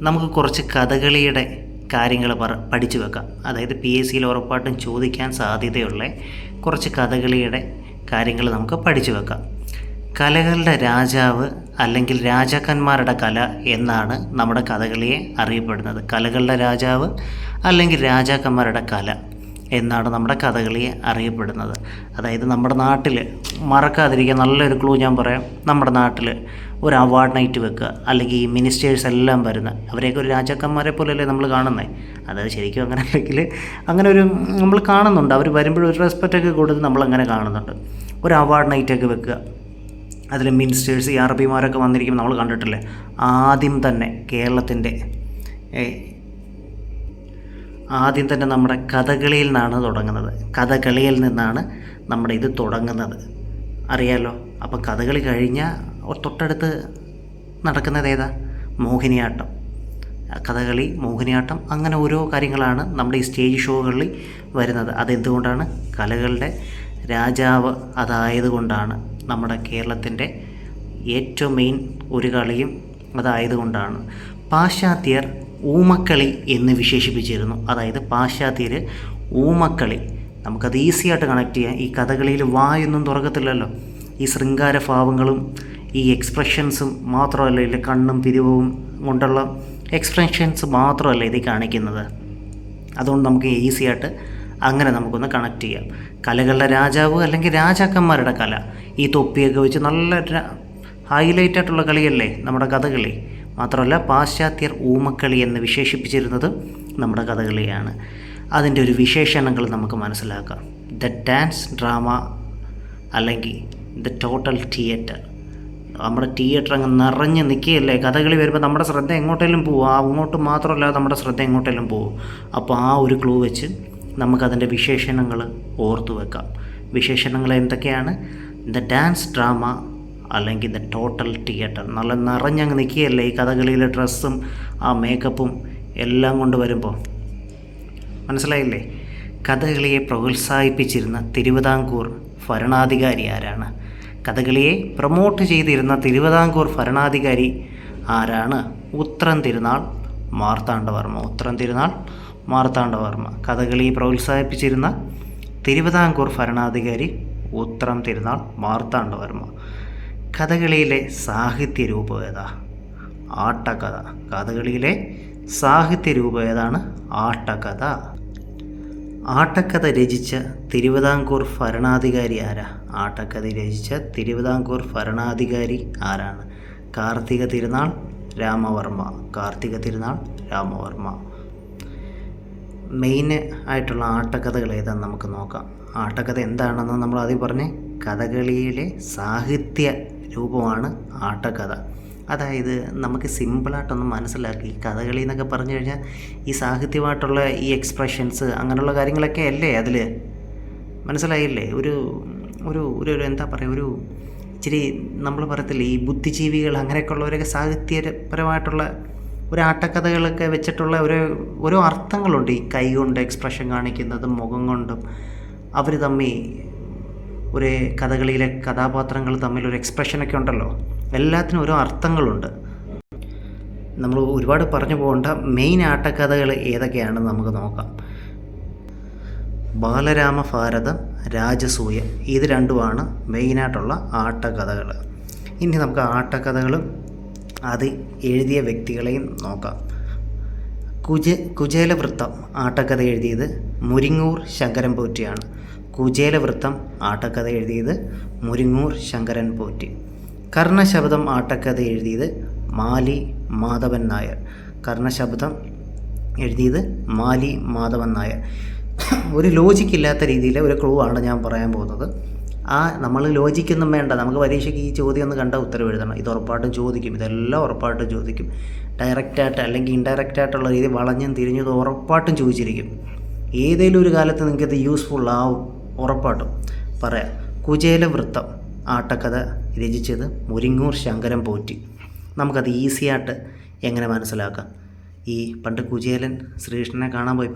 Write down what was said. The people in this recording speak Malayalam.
നമുക്ക് കുറച്ച് കഥകളിയുടെ കാര്യങ്ങൾ പറ പഠിച്ചു വെക്കാം. അതായത് പി എസ് സിയിൽ ഉറപ്പായിട്ടും ചോദിക്കാൻ സാധ്യതയുള്ള കുറച്ച് കഥകളിയുടെ കാര്യങ്ങൾ നമുക്ക് പഠിച്ചു വെക്കാം. കലകളുടെ രാജാവ് അല്ലെങ്കിൽ രാജാക്കന്മാരുടെ കല എന്നാണ് നമ്മുടെ കഥകളിയെ അറിയപ്പെടുന്നത്. കലകളുടെ രാജാവ് അല്ലെങ്കിൽ രാജാക്കന്മാരുടെ കല. എന്നാണ് നമ്മുടെ കഥകളി അറിയപ്പെടുന്നത്. അതായത് നമ്മുടെ നാട്ടിൽ മറക്കാതിരിക്കാൻ നല്ലൊരു ക്ലൂ ഞാൻ പറയാം. നമ്മുടെ നാട്ടിൽ ഒരു അവാർഡ് നൈറ്റ് വെക്കുക അല്ലെങ്കിൽ ഈ മിനിസ്റ്റേഴ്സ് എല്ലാം വരുന്ന അവരെയൊക്കെ ഒരു രാജാക്കന്മാരെ പോലെയല്ലേ നമ്മൾ കാണുന്നത് അതായത് ശരിക്കും അങ്ങനെ അല്ലെങ്കിൽ അങ്ങനെ ഒരു നമ്മൾ കാണുന്നുണ്ട്. അവർ വരുമ്പോൾ ഒരു റെസ്പെക്റ്റൊക്കെ കൊടുത്ത് നമ്മളങ്ങനെ കാണുന്നുണ്ട്. ഒരു അവാർഡ് നൈറ്റൊക്കെ വെക്കുക. അതിൽ മിനിസ്റ്റേഴ്സ് ഈ അറബിമാരൊക്കെ വന്നിരിക്കുമ്പോൾ നമ്മൾ കണ്ടിട്ടില്ലേ? ആദ്യം തന്നെ കേരളത്തിന്റെ ആദ്യം തന്നെ നമ്മുടെ കഥകളിയിൽ നിന്നാണ് തുടങ്ങുന്നത്. കഥകളിയിൽ നിന്നാണ് നമ്മുടെ ഇത് തുടങ്ങുന്നത്. അറിയാലോ? അപ്പം കഥകളി കഴിഞ്ഞാൽ തൊട്ടടുത്ത് നടക്കുന്നത് ഏതാ? മോഹിനിയാട്ടം. കഥകളി മോഹിനിയാട്ടം അങ്ങനെ ഓരോ കാര്യങ്ങളാണ് നമ്മുടെ ഈ സ്റ്റേജ് ഷോകളിൽ വരുന്നത്. അതെന്തുകൊണ്ടാണ്? കലകളുടെ രാജാവ് അതായതുകൊണ്ടാണ് നമ്മുടെ കേരളത്തിന്റെ ഏറ്റവും മെയിൻ ഒരു കളിയും അതായതുകൊണ്ടാണ്. പാശ്ചാത്യർ ഊമക്കളി എന്ന് വിശേഷിപ്പിച്ചിരുന്നു. അതായത് പാശ്ചാത്യർ ഊമക്കളി. നമുക്കത് ഈസിയായിട്ട് കണക്ട് ചെയ്യാം. ഈ കഥകളിയിൽ വായൊന്നും തുറക്കത്തില്ലല്ലോ. ഈ ശൃംഗാര ഭാവങ്ങളും ഈ എക്സ്പ്രഷൻസും മാത്രമല്ല ഇതിൽ കണ്ണും പിരിവും കൊണ്ടുള്ള എക്സ്പ്രഷൻസ് മാത്രമല്ല ഇത് കാണിക്കുന്നത്. അതുകൊണ്ട് നമുക്ക് ഈസിയായിട്ട് അങ്ങനെ നമുക്കൊന്ന് കണക്ട് ചെയ്യാം. കലകളുടെ രാജാവ് അല്ലെങ്കിൽ രാജാക്കന്മാരുടെ കല. ഈ തൊപ്പിയൊക്കെ വെച്ച് നല്ല ഹൈലൈറ്റ് ആയിട്ടുള്ള കളിയല്ലേ നമ്മുടെ കഥകളി? മാത്രമല്ല പാശ്ചാത്യർ ഊമക്കളി എന്ന് വിശേഷിപ്പിച്ചിരുന്നത് നമ്മുടെ കഥകളിയാണ്. അതിന്റെ ഒരു വിശേഷണങ്ങൾ നമുക്ക് മനസ്സിലാക്കാം. ദ ഡാൻസ് ഡ്രാമ അല്ലെങ്കിൽ ദ ടോട്ടൽ തിയേറ്റർ നമ്മുടെ തിയേറ്റർ അങ്ങ് നിറഞ്ഞ് നിൽക്കുകയല്ലേ? കഥകളി വരുമ്പോൾ നമ്മുടെ ശ്രദ്ധ എങ്ങോട്ടേലും പോകും അങ്ങോട്ട് മാത്രമല്ല നമ്മുടെ ശ്രദ്ധ എങ്ങോട്ടേലും പോകും അപ്പോൾ ആ ഒരു ക്ലൂ വെച്ച് നമുക്കതിന്റെ വിശേഷണങ്ങൾ ഓർത്തു വെക്കാം. വിശേഷണങ്ങൾ എന്തൊക്കെയാണ്? ദ ഡാൻസ് ഡ്രാമ അല്ലെങ്കിൽ ദ ടോട്ടൽ തിയേറ്റർ നല്ല നിറഞ്ഞങ്ങ് നിൽക്കുകയല്ലേ ഈ കഥകളിയിലെ ഡ്രസ്സും ആ മേക്കപ്പും എല്ലാം കൊണ്ട് വരുമ്പോൾ മനസ്സിലായില്ലേ? കഥകളിയെ പ്രോത്സാഹിപ്പിച്ചിരുന്ന തിരുവിതാംകൂർ ഭരണാധികാരി ആരാണ്? കഥകളിയെ പ്രൊമോട്ട് ചെയ്തിരുന്ന തിരുവിതാംകൂർ ഭരണാധികാരി ആരാണ്? ഉത്രം തിരുനാൾ മാർത്താണ്ഡവർമ്മ. ഉത്രം തിരുനാൾ മാർത്താണ്ഡവർമ്മ. കഥകളി പ്രോത്സാഹിപ്പിച്ചിരുന്ന തിരുവിതാംകൂർ ഭരണാധികാരി ഉത്രം തിരുനാൾ മാർത്താണ്ഡവർമ്മ. കഥകളിയിലെ സാഹിത്യ രൂപം ഏതാ? ആട്ടക്കഥ. കഥകളിയിലെ സാഹിത്യ രൂപം ഏതാണ്? ആട്ടക്കഥ. ആട്ടക്കഥ രചിച്ച തിരുവിതാംകൂർ ഭരണാധികാരി ആരാ? ആട്ടക്കഥ രചിച്ച തിരുവിതാംകൂർ ഭരണാധികാരി ആരാണ്? കാർത്തിക തിരുനാൾ രാമവർമ്മ. കാർത്തിക തിരുനാൾ രാമവർമ്മ. മെയിൻ ആയിട്ടുള്ള ആട്ടക്കഥകൾ ഏതാണെന്ന് നമുക്ക് നോക്കാം. ആട്ടക്കഥ എന്താണെന്ന് നമ്മൾ ആദ്യം പറഞ്ഞ്. കഥകളിയിലെ സാഹിത്യ രൂപമാണ് ആട്ടക്കഥ. അതായത് നമുക്ക് സിമ്പിളായിട്ടൊന്ന് മനസ്സിലാക്കി കഥകളി എന്നൊക്കെ പറഞ്ഞു കഴിഞ്ഞാൽ ഈ സാഹിത്യമായിട്ടുള്ള ഈ എക്സ്പ്രഷൻസ് അങ്ങനെയുള്ള കാര്യങ്ങളൊക്കെ അല്ലേ അതിൽ മനസ്സിലായില്ലേ? ഒരു ഒരു ഒരു എന്താ പറയുക ഒരു ഇച്ചിരി നമ്മൾ പറയത്തില്ലേ ഈ ബുദ്ധിജീവികൾ അങ്ങനെയൊക്കെ ഉള്ളവരൊക്കെ സാഹിത്യപരമായിട്ടുള്ള ഒരു ആട്ടക്കഥകളൊക്കെ വെച്ചിട്ടുള്ള ഒരു ഓരോ അർത്ഥങ്ങളുണ്ട്. ഈ കൈ കൊണ്ട് എക്സ്പ്രഷൻ കാണിക്കുന്നതും മുഖം കൊണ്ടും അവർ തമ്മിൽ ഒരു കഥകളിയിലെ കഥാപാത്രങ്ങൾ തമ്മിൽ ഒരു എക്സ്പ്രഷനൊക്കെ ഉണ്ടല്ലോ. എല്ലാത്തിനും ഓരോ അർത്ഥങ്ങളുണ്ട്. നമ്മൾ ഒരുപാട് പറഞ്ഞു പോകേണ്ട മെയിൻ ആട്ടക്കഥകൾ ഏതൊക്കെയാണെന്ന് നമുക്ക് നോക്കാം. ബാലരാമ ഭാരത രാജസൂയ ഇത് രണ്ടുമാണ് മെയിനായിട്ടുള്ള ആട്ടക്കഥകൾ. ഇനി നമുക്ക് ആട്ടക്കഥകളും അത് എഴുതിയ വ്യക്തികളെയും നോക്കാം. കുജ കുചേലവൃത്തം ആട്ടക്കഥ എഴുതിയത് മുരിങ്ങൂർ ശങ്കരൻ പോറ്റിയാണ് കുചേലവൃത്തം ആട്ടക്കഥ എഴുതിയത് മുരിങ്ങൂർ ശങ്കരൻ പോറ്റി. കർണശബ്ദം ആട്ടക്കഥ എഴുതിയത് മാലി മാധവൻ നായർ. കർണശബ്ദം എഴുതിയത് മാലി മാധവൻ നായർ. ഒരു ലോജിക്ക് ഇല്ലാത്ത രീതിയിൽ ഒരു ക്ലൂ ആണ് ഞാൻ പറയാൻ പോകുന്നത്. ആ നമ്മൾ ലോജിക്കൊന്നും വേണ്ട. നമുക്ക് പരീക്ഷയ്ക്ക് ഈ ചോദ്യം ഒന്ന് കണ്ട ഉത്തരവ് എഴുതണം. ഇത് ഉറപ്പായിട്ടും ചോദിക്കും. ഇതെല്ലാം ഉറപ്പായിട്ടും ചോദിക്കും. ഡയറക്റ്റായിട്ട് അല്ലെങ്കിൽ ഇൻഡയറക്റ്റ് ആയിട്ടുള്ള രീതി വളഞ്ഞും തിരിഞ്ഞതും ഉറപ്പായിട്ടും ചോദിച്ചിരിക്കും. ഏതെങ്കിലും ഒരു കാലത്ത് നിങ്ങൾക്ക് ഇത് യൂസ്ഫുൾ ആവും. ഉറപ്പായിട്ടും പറയാം. കുചേലവൃത്തം ആട്ടക്കഥ രചിച്ചത് മുരിങ്ങൂർ ശങ്കരൻ പോറ്റി. നമുക്കത് ഈസിയായിട്ട് എങ്ങനെ മനസ്സിലാക്കാം? ഈ പണ്ട് കുചേലൻ ശ്രീകൃഷ്ണനെ കാണാൻ പോയപ്പോൾ